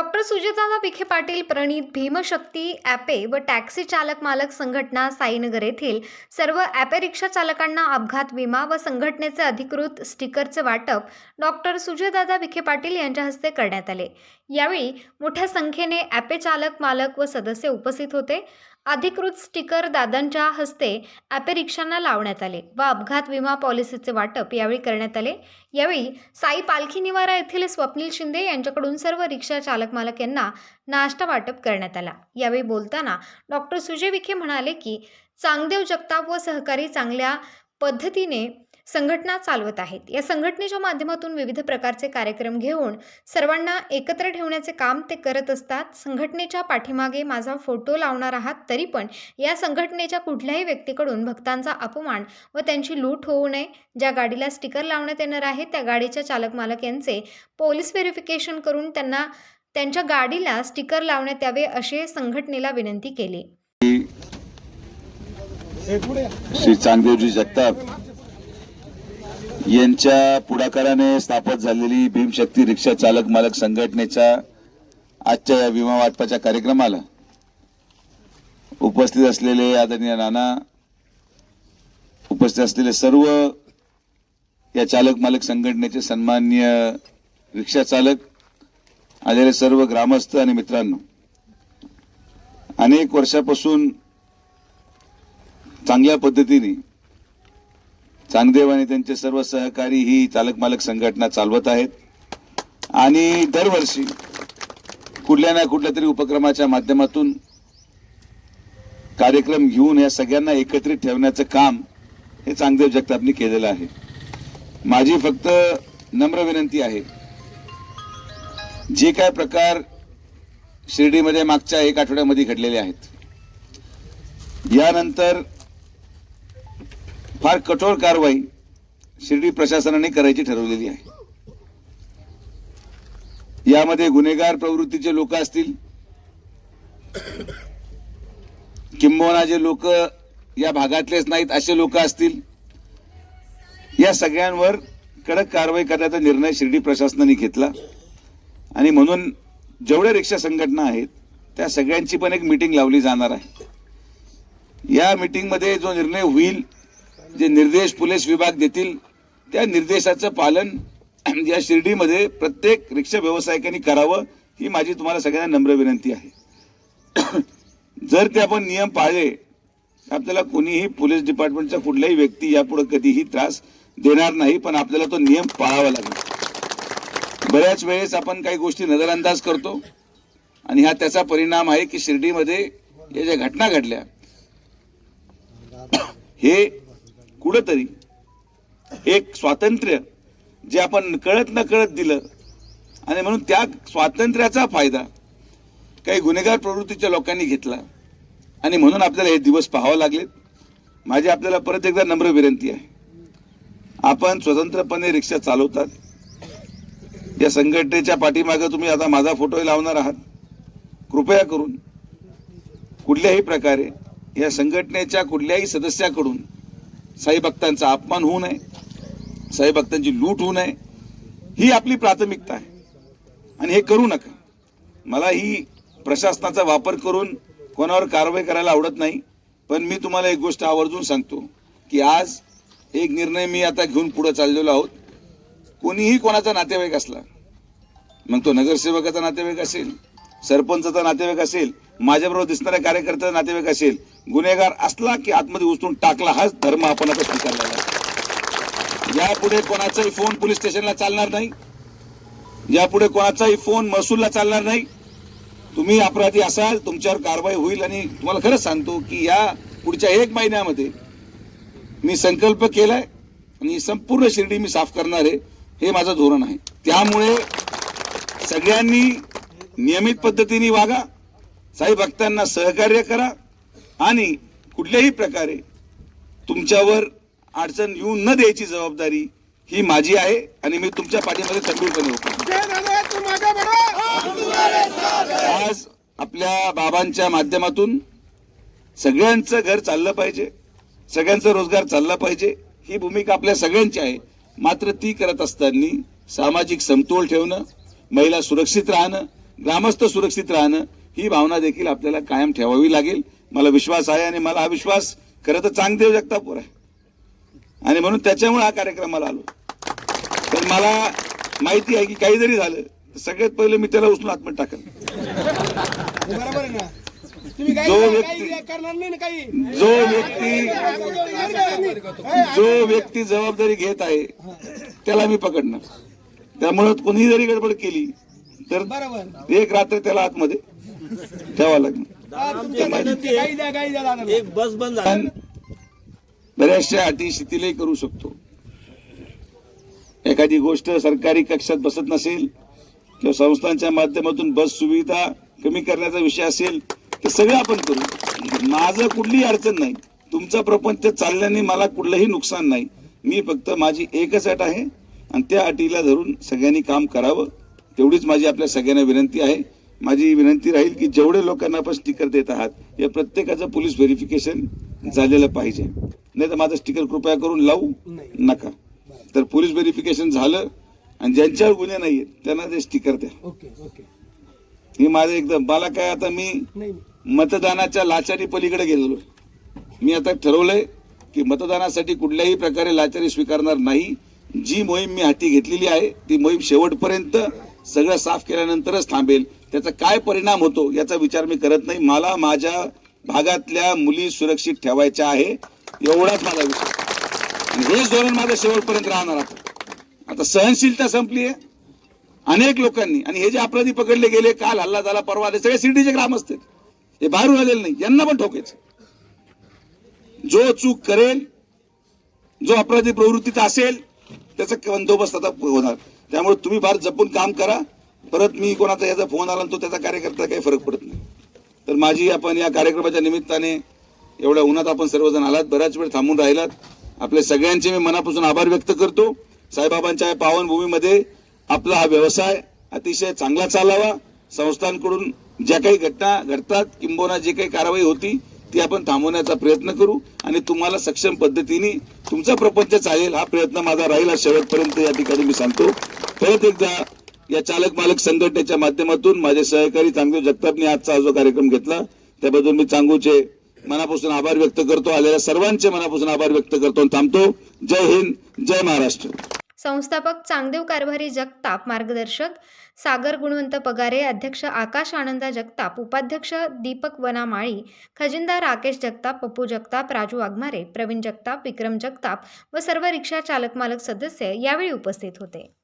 Doctor सुजाताला विखे पाटील प्रणित Bhimshakti Ape व टॅक्सी चालक मालक संघटना साईनगर येथील सर्व ॲपे रिक्षा चालकांना अपघात विमा व संघटनेचे अधिकृत स्टिकरचे वाटप डॉक्टर सुजयदादा विखे पाटील यांच्या हस्ते करण्यात आले. यावेळी मोठ्या संख्येने ॲपे चालक मालक व सदस्य उपस्थित होते. अधिकृत स्टिकर दादांच्या हस्ते ॲपेरिक्षांना लावण्यात आले व अपघात विमा पॉलिसीचे वाटप यावेळी करण्यात आले. यावेळी साई पालखी निवारा येथील स्वप्नील शिंदे यांच्याकडून सर्व रिक्षा चालक मालक यांना नाश्ता वाटप करण्यात आला. यावेळी बोलताना डॉक्टर सुजय विखे म्हणाले की चांगदेव जगताप व सहकारी चांगल्या पद्धतीने संघटना चालवत आहेत. या संघटनेच्या माध्यमातून विविध प्रकारचे कार्यक्रम घेऊन सर्वांना एकत्र ठेवण्याचे काम ते करत असतात. संघटनेच्या पाठीमागे माझा फोटो लावणार आहात तरी पण या संघटनेच्या कुठल्याही व्यक्तीकडून भक्तांचा अपमान व त्यांची लूट होऊ नये. ज्या गाडीला स्टिकर लावण्यात येणार आहे त्या गाडीच्या चालक मालक यांचे पोलीस व्हेरिफिकेशन करून त्यांना त्यांच्या गाडीला स्टिकर लावण्यात यावे असे संघटनेला विनंती केली. श्री चांगदेवजी जगताप यांच्या पुढाकाराने स्थापन झालेली भीमशक्ती रिक्षा चालक मालक संघटनेच्या आजच्या या विमा वाटपाच्या कार्यक्रमाला उपस्थित असलेले आदरणीय नाना उपस्थित असलेले सर्व या चालक मालक संघटनेचे सन्मान्य रिक्षा चालक आलेले सर्व ग्रामस्थ आणि मित्रांनो अनेक वर्षापासून चांगल्या पद्धतीने चांगदेव आणि त्यांचे सर्व सहकारी ही चालक मालक संघटना चालवत आहेत. आणि दरवर्षी कुठल्या ना कुठल्या तरी उपक्रमाच्या माध्यमातून कार्यक्रम घेऊन या सगळ्यांना एकत्रित ठेवण्याचं काम हे चांगदेव जगतापनी केलेलं आहे. माझी फक्त नम्र विनंती आहे जे काय प्रकार शिर्डीमध्ये मागच्या एक आठवड्यामध्ये घडलेले आहेत यानंतर फार कठोर कारवाई शिर्डी प्रशासनाने करायची ठरवलेली आहे. यामध्ये गुन्हेगार प्रवृत्तीचे लोक असतील किंबहुना जे लोक या भागातलेच नाहीत असे लोक असतील या सगळ्यांवर कडक कारवाई करण्याचा निर्णय शिर्डी प्रशासनाने घेतला. आणि म्हणून जेवढ्या रिक्षा संघटना आहेत त्या सगळ्यांची पण एक मिटिंग लावली जाणार आहे. या मिटिंगमध्ये जो निर्णय होईल जे निर्देश पोलीस विभाग देतील त्या निर्देशाचं पालन या शिर्डीमध्ये प्रत्येक रिक्षा व्यावसायिकांनी करावं ही माझी तुम्हाला सगळ्यांना नम्र विनंती आहे. जर ते आपण नियम पाळले तर आपल्याला कोणीही पोलीस डिपार्टमेंटचा कुठलाही व्यक्ती यापुढे कधीही त्रास देणार नाही पण आपल्याला तो नियम पाळावा लागेल. बऱ्याच वेळेस आपण काही गोष्टी नजरअंदाज करतो आणि हा त्याचा परिणाम आहे की शिर्डीमध्ये या ज्या घटना घडल्या हे कुठंतरी एक स्वातंत्र्य जे आपण कळत न कळत दिलं. आणि म्हणून त्या स्वातंत्र्याचा फायदा काही गुन्हेगार प्रवृत्तीच्या लोकांनी घेतला. आणि म्हणून आपल्याला हे दिवस पाहावं लागलेत माझी आपल्याला परत एकदा नम्र विनंती आहे. आपण स्वतंत्रपणे रिक्षा चालवतात. या संघटनेच्या पाठीमागं तुम्ही आता माझा फोटोही लावणार आहात. कृपया करून कुठल्याही प्रकारे या संघटनेच्या कुठल्याही सदस्याकडून साई भक्तांचा अपमान होऊ नये साई भक्तांची लूट होऊ नये ही आपली प्राथमिकता आहे. आणि हे करू नका. मला ही प्रशासनाचा वापर करून कोणावर कारवाई करायला आवडत नाही पण मी तुम्हाला एक गोष्ट आवर्जून सांगतो की आज एक निर्णय मी आता घेऊन पुढे चाललेलो आहोत. कोणीही कोणाचा नातेवाईक असला मग तो नगरसेवकाचा नातेवाईक असेल सरपंचाचा नातेवाईक असेल माझ्याबरोबर दिसणाऱ्या कार्यकर्त्याचा नातेवाईक असेल गुन्हेगार असला की आतमध्ये उचलून टाकला हाच धर्म आपण आता स्वीकारला यापुढे कोणाचाही फोन पोलीस स्टेशनला चालणार नाही. यापुढे कोणाचाही फोन महसूलला चालणार नाही. तुम्ही अपराधी असाल तुमच्यावर कारवाई होईल आणि तुम्हाला खरंच सांगतो की या पुढच्या एक महिन्यामध्ये मी संकल्प केलाय आणि संपूर्ण शिर्डी मी साफ करणार आहे. हे माझं धोरण आहे. त्यामुळे सगळ्यांनी नियमित पद्धतीने वागा. साई भक्तांना सहकार्य करा आणि कुठल्याही प्रकारे तुमच्यावर अडचण येऊ न द्यायची जबाबदारी ही माझी आहे आणि मी तुमच्या पाठीमध्ये खंबीरपणे होतो जय दादा तू माझा बडा आज आपल्या बाबांच्या माध्यमातून सगळ्यांचं घर चाललं पाहिजे सगळ्यांचा रोजगार चालला पाहिजे ही भूमिका आपल्या सगळ्यांची आहे. मात्र ती करत असताना सामाजिक समतोल ठेवणं महिला सुरक्षित राहणं ग्रामस्थ सुरक्षित राहणं ही भावना देखील आपल्याला कायम ठेवावी लागेल मला विश्वास आहे आणि मला हा विश्वास खरं तर चांगदेव जगतापवर आहे आणि म्हणून त्याच्यामुळे हा कार्यक्रमाला आलो तर मला माहिती आहे की काही जरी झालं तर सगळ्यात पहिले मी त्याला उचलून आत्महत टाकेल हे जो व्यक्ती- जो व्यक्ती जो व्यक्ती जबाबदारी घेत आहे त्याला मी पकडणार त्यामुळे कोणी जरी गडबड केली तर एक रात्र त्याला आतमध्ये ठेवावं लागणार एक बस बंद बऱ्याचशा अटी शिथिलही करू शकतो. एखादी गोष्ट सरकारी कक्षात बसत नसेल किंवा संस्थांच्या माध्यमातून बस सुविधा कमी करण्याचा विषय असेल ते सगळं आपण करू. माझं कुठलीही अडचण नाही. तुमचा प्रपंच चालल्याने मला कुठलंही नुकसान नाही. मी फक्त माझी एकच अट आहे आणि त्या अटीला धरून सगळ्यांनी काम करावं तेवढीच माझी आपल्या सगळ्यांना विनंती आहे. माझी विनंती राहील की जेवढे लोकांना आपण स्टिकर देत आहात या प्रत्येकाचं पोलीस व्हेरिफिकेशन झालेलं पाहिजे. नाही तर माझं स्टिकर कृपया करून लावू. नका. तर पोलीस व्हेरिफिकेशन झालं आणि ज्यांच्यावर गुन्हे नाहीये त्यांना ते स्टिकर द्या. हे माझं एकदम मला काय आता मी मतदानाच्या लाचारी पलीकडे गेलेलो मी आता ठरवलंय की मतदानासाठी कुठल्याही प्रकारे लाचारी स्वीकारणार नाही. जी मोहीम मी हाती घेतलेली आहे ती मोहीम शेवटपर्यंत सगळं साफ केल्यानंतरच थांबेल. त्याचा काय परिणाम होतो याचा विचार मी करत नाही. मला माझ्या भागातल्या मुली सुरक्षित ठेवायच्या आहे एवढाच माझा विचार. आणि हेच धोरण माझं शेवटपर्यंत राहणार आता आता सहनशीलता संपली आहे. अनेक लोकांनी आणि हे जे अपराधी पकडले गेले काल हल्ला झाला परवा आले सगळे शिर्डीचे ग्राम असतात हे बाहेरून आलेले नाही यांना पण ठोकायचं जो चूक करेल जो अपराधी प्रवृत्तीत असेल त्याचा बंदोबस्त आता होणार. त्यामुळे तुम्ही फार जपून काम करा. परत मी कोणाचा याचा फोन आला तो त्याचा कार्यकर्ता काही फरक पडत नाही. तर माझी आपण या कार्यक्रमाच्या निमित्ताने एवढ्या उन्हात आपण सर्वजण आलात बऱ्याच वेळ थांबून राहिलात. आपल्या सगळ्यांचे मी मनापासून आभार व्यक्त करतो. साईबाबांच्या या पावनभूमीमध्ये आपला हा व्यवसाय अतिशय चांगला चालावा. संस्थांकडून ज्या काही घटना घडतात किंबोना जी काही कारवाई होती ती आपण थांबवण्याचा प्रयत्न करू आणि तुम्हाला सक्षम पद्धतीने तुमचा प्रपंच चालेल हा प्रयत्न माझा राहील शेवटपर्यंत. या ठिकाणी मी सांगतो. परत एकदा या चालक मालक संघटनेच्या माध्यमातून माझे सहकारी चांगदेव जगतापने आजचा जो कार्यक्रम घेतला त्याबद्दल मी चांगूचे मनापासून आभार व्यक्त करतो. आलेल्या सर्वांचे मनापासून आभार व्यक्त करतो थांबतो. जय हिंद जय महाराष्ट्र. संस्थापक चांगदेव कारभारी जगताप मार्गदर्शक सागर गुणवंत पगारे अध्यक्ष आकाश आनंदा जगताप उपाध्यक्ष दीपक वनामाळी खजिनदार राकेश जगताप पप्पू जगताप राजू वाघमारे प्रवीण जगताप विक्रम जगताप व सर्व रिक्षा चालक मालक सदस्य यावेळी उपस्थित होते.